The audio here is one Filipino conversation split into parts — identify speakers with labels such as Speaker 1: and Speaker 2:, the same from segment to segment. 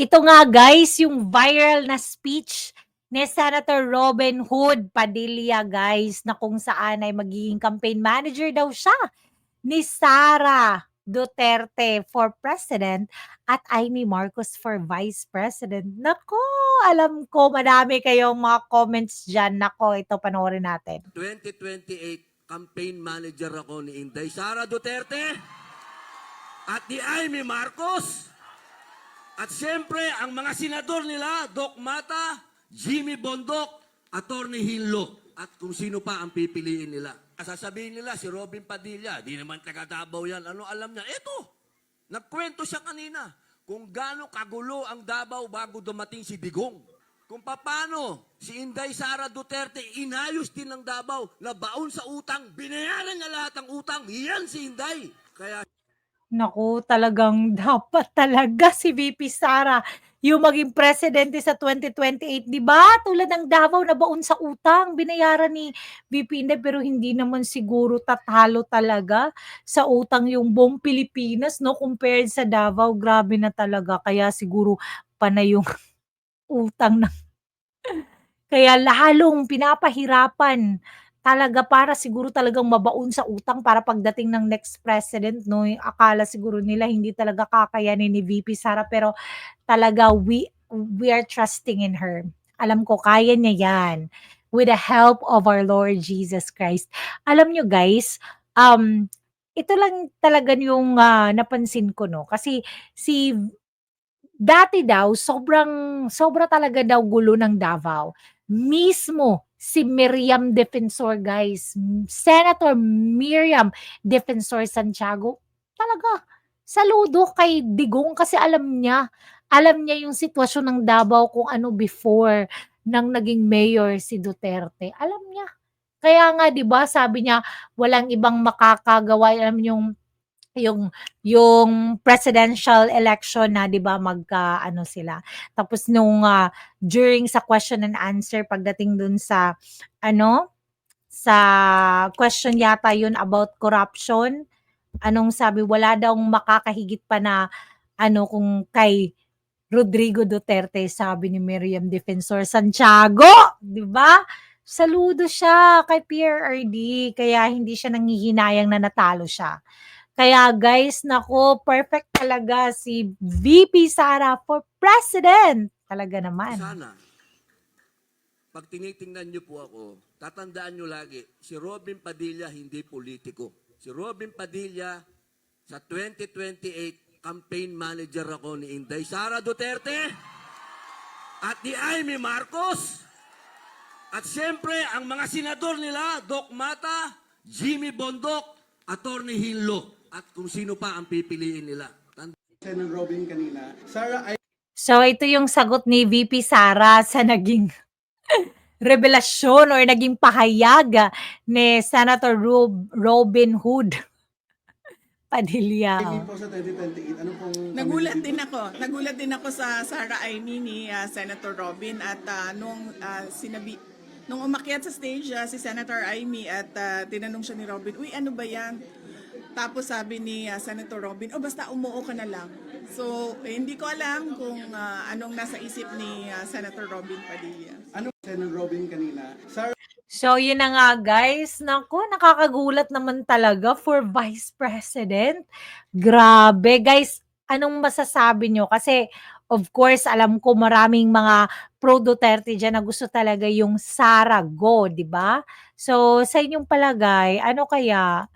Speaker 1: Ito nga guys, yung viral na speech ni Senator Robin Hood Padilla guys, na kung saan ay magiging campaign manager daw siya ni Sara Duterte for President at Amy Marcos for Vice President. Nako, alam ko madami kayong mga comments dyan. Nako, ito panoorin natin.
Speaker 2: 2028 campaign manager ako ni Inday Sara Duterte at ni Amy Marcos. At siyempre, ang mga senador nila, Doc Mata, Jimmy Bondok, Attorney Hinlo, at kung sino pa ang pipiliin nila. Sasabihin nila, si Robin Padilla, di naman taga Davao yan. Ano alam niya? Eto, nagkwento siya kanina kung gaano kagulo ang Davao bago dumating si Digong. Kung paano si Inday Sara Duterte inayos din ng Davao na baon sa utang, binayaran niya lahat ng utang, yan si Inday. Kaya
Speaker 1: Naku, talagang dapat talaga si VP Sara yung maging presidente sa 2028, 'di ba? Tulad ng Davao na baon sa utang, binayaran ni VP Inday pero hindi naman siguro tatalo talaga sa utang yung buong Pilipinas, no? Compared sa Davao, grabe na talaga. Kaya siguro panay yung utang na kaya lalong pinapahirapan talaga para siguro talagang mabaon sa utang para pagdating ng next president 'no, akala siguro nila hindi talaga kakayanin ni VP Sara pero talaga we we are trusting in her. Alam ko kaya niya 'yan with the help of our Lord Jesus Christ. Alam niyo guys, um, ito lang talaga yung, ah, napansin ko 'no, kasi si Dati daw sobrang sobra talaga daw gulo ng Davao. Mismo si Miriam Defensor guys, Senator Miriam Defensor Santiago, talaga saludo kay Digong kasi alam niya, alam niya yung sitwasyon ng Davao kung ano before ng naging mayor si Duterte, alam niya. Kaya nga 'di ba sabi niya walang ibang makakagawa, alam yung yung yung presidential election na 'di ba magka-ano sila. Tapos nung, ah, during sa question and answer pagdating dun sa ano, sa question yata yun about corruption, anong sabi, wala daw makakahigit pa na ano kung kay Rodrigo Duterte, sabi ni Miriam Defensor Santiago, 'di ba? Saludo siya kay PRRD kaya hindi siya nanghihinayang na natalo siya. Kaya guys, naku, perfect talaga si VP Sara for President. Talaga naman.
Speaker 2: sana, pag tinitingnan niyo po ako, tatandaan niyo lagi, si Robin Padilla hindi politiko. Si Robin Padilla, sa 2028, campaign manager ako ni Inday Sara Duterte at ni Amy Marcos. At siyempre, ang mga senador nila, Doc Mata, Jimmy Bondok, Attorney Hinlo, at kung sino pa ang pipiliin nila.
Speaker 3: Senator Robin kanina. Sarah, I
Speaker 1: So ito yung sagot ni VP Sara sa naging revelasyon or naging pahayag ni Senator Rob Robin Hood Padilla.
Speaker 3: Amy po sa 2028. Ano pong...
Speaker 4: Nagulat din ako. Nagulat din ako sa Sara Aimee ni ah, Senator Robin at ah, nung ah, sinabi nung umakyat sa stage ah, si Senator Aimee at ah, tinanong siya ni Robin, "Uy, ano ba 'yan?" Tapos sabi ni ah, Senator Robin, "Oh, basta umuo ka na lang." So, eh, hindi ko alam kung ah, anong nasa isip ni ah, Senator Robin Padilla.
Speaker 3: Ano Senator Robin kanina? Sarah,
Speaker 1: So yun na nga guys, naku nakakagulat naman talaga for Vice President. Grabe guys, anong masasabi nyo? Kasi of course alam ko maraming mga pro Duterte diyan na gusto talaga yung Sara Go, 'di ba? So sa inyong palagay, ano kaya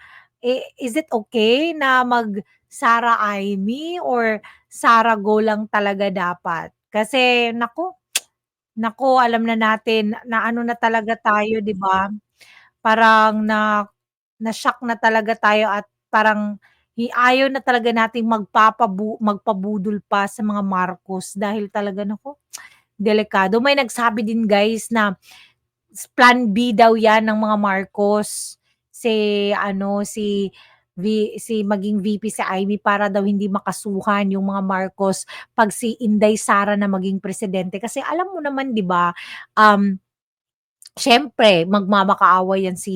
Speaker 1: i is it okay na mag Sara Amy or Sara Go lang talaga dapat? Kasi naku Naku, alam na natin na ano na talaga tayo, 'di ba? Parang na na-shock na talaga tayo at parang hi ayaw na talaga nating magpapabu magpabudol pa sa mga Marcos dahil talaga naku, delikado. May nagsabi din guys na plan B daw 'yan ng mga Marcos. Si ano, si V si maging VP si Amy para daw hindi makasuhan yung mga Marcos 'pag si Inday Sara na maging presidente. Kasi alam mo naman 'di ba, um, siyempre magmamakaawa yan si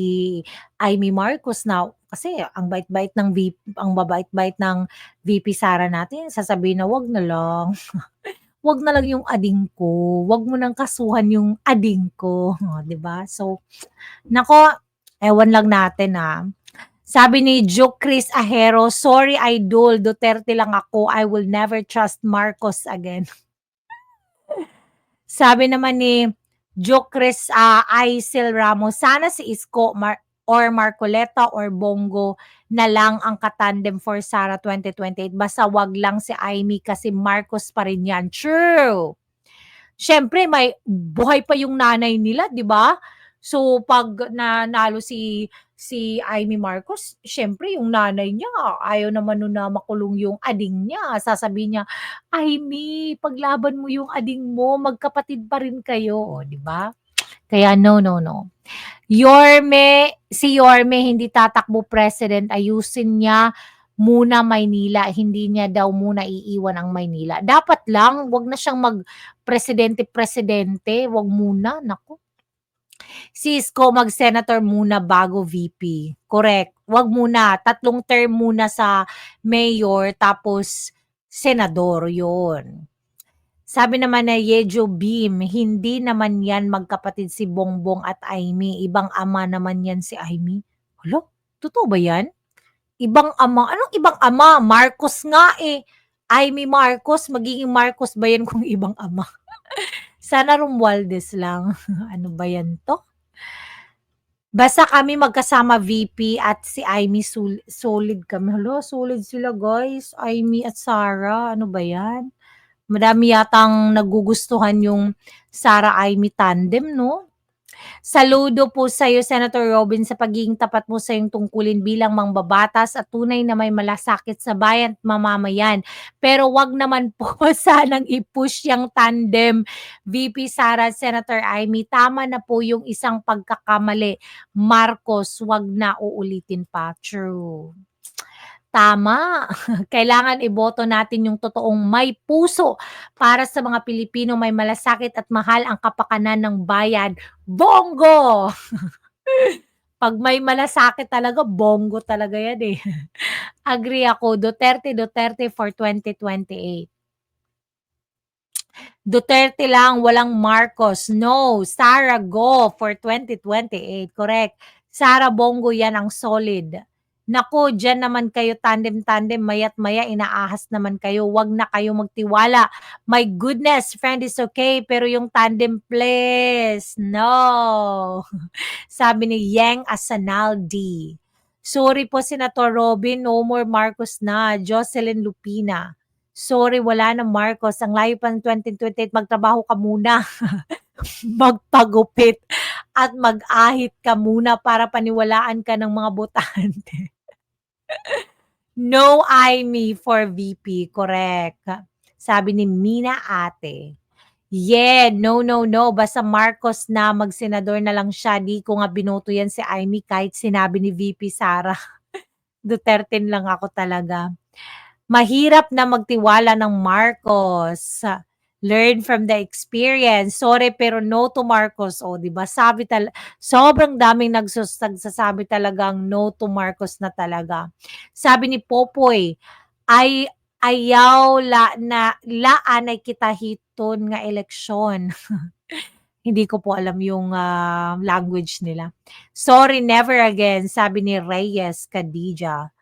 Speaker 1: Amy Marcos na kasi ang bait-bait ng V ang babait-bait ng VP Sara natin sasabihin na, "Wag na lang." wag na lang yung ading ko. Wag mo nang kasuhan yung ading ko, oh, 'di ba? So, nako, ewan lang natin ah. Sabi ni Joe Chris Ahero, sorry idol, Duterte lang ako. I will never trust Marcos again. Sabi naman ni Joe Chris ah, Aisel Ramos, sana si Isko Mar- or Marcoleta or Bongo na lang ang katandem for Sara 2028. Basta wag lang si Amy kasi Marcos pa rin yan. True. Siyempre, may buhay pa yung nanay nila, di ba? So, pag nanalo si si Amy Marcos, syempre yung nanay niya, ayaw naman nun na makulong yung ading niya. Sasabihin niya, Amy, paglaban mo yung ading mo, magkapatid pa rin kayo, di ba? Kaya no, no, no. Yorme, si Yorme hindi tatakbo president, ayusin niya muna Maynila, hindi niya daw muna iiwan ang Maynila. Dapat lang, wag na siyang mag-presidente-presidente, wag muna, nako. Si Isko mag-senator muna bago VP. Correct. Wag muna, tatlong term muna sa mayor, tapos senador, yon. Sabi naman na Yejo Beam, hindi naman yan magkapatid si Bongbong at Amy. Ibang ama naman yan si Amy. Hala, totoo ba yan? Ibang ama? Anong ibang ama? Marcos nga eh. Amy Marcos, magiging Marcos ba yan kung ibang ama? Sana Romualdez lang. ano ba yan to? Basta kami magkasama VP at si Amy sul- solid kami. Hello, solid sila guys. Amy at Sarah. Ano ba yan? Madami yatang nagugustuhan yung Sarah Amy tandem, no? Saludo po sa iyo, Senator Robin, sa pagiging tapat mo sa iyong tungkulin bilang mangbabatas at tunay na may malasakit sa bayan at mamamayan. Pero wag naman po sanang i-push yung tandem VP Sara at Senator Amy. Tama na po yung isang pagkakamali. Marcos, wag na uulitin pa. True. Tama. Kailangan iboto natin yung totoong may puso para sa mga Pilipino may malasakit at mahal ang kapakanan ng bayan. Bongo! Pag may malasakit talaga, bongo talaga yan eh. Agree ako. Duterte, Duterte for 2028. Duterte lang, walang Marcos. No, Sara go for 2028. Correct. Sara Bongo yan ang solid. Nako, dyan naman kayo tandem-tandem, mayat maya inaahas naman kayo. Wag na kayo magtiwala. My goodness, friend is okay, pero yung tandem, please. No. Sabi ni Yang Asanaldi. Sorry po, Senator Robin, no more Marcos na. Jocelyn Lupina. Sorry, wala na Marcos. Ang layo pa ng 2028, magtrabaho ka muna. Magpagupit at mag-ahit ka muna para paniwalaan ka ng mga botante. No I me for VP, correct. Sabi ni Mina Ate. Yeah, no, no, no. Basta Marcos na magsenador na lang siya. Di ko nga binoto yan si Amy kahit sinabi ni VP Sara. Duterte lang ako talaga. Mahirap na magtiwala ng Marcos. Learn from the experience. Sorry, pero no to Marcos. O, di ba? Sabi tal sobrang daming nagsus nagsasabi talagang no to Marcos na talaga. Sabi ni Popoy, ay ayaw la na laan ay kita hiton nga eleksyon. Hindi ko po alam yung ah, language nila. Sorry, never again, sabi ni Reyes Khadija.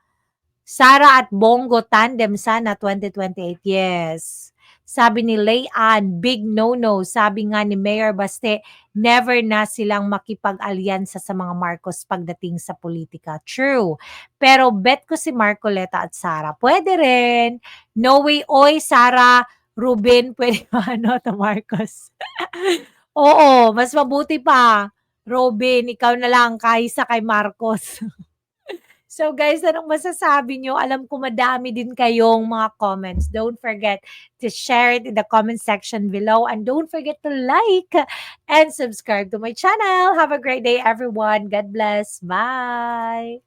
Speaker 1: Sara at Bongo tandem sana 2028. Yes. Sabi ni Layan, big no-no. Sabi nga ni Mayor Baste, never na silang makipag-alyansa sa mga Marcos pagdating sa politika. True. Pero bet ko si Marcoleta at Sara. Pwede rin. No way, oy, Sara, Ruben, pwede ba ano to Marcos? Oo, mas mabuti pa. Robin, ikaw na lang kaysa kay Marcos. So guys, anong masasabi nyo? Alam ko madami din kayong mga comments. Don't forget to share it in the comment section below. And don't forget to like and subscribe to my channel. Have a great day, everyone. God bless. Bye.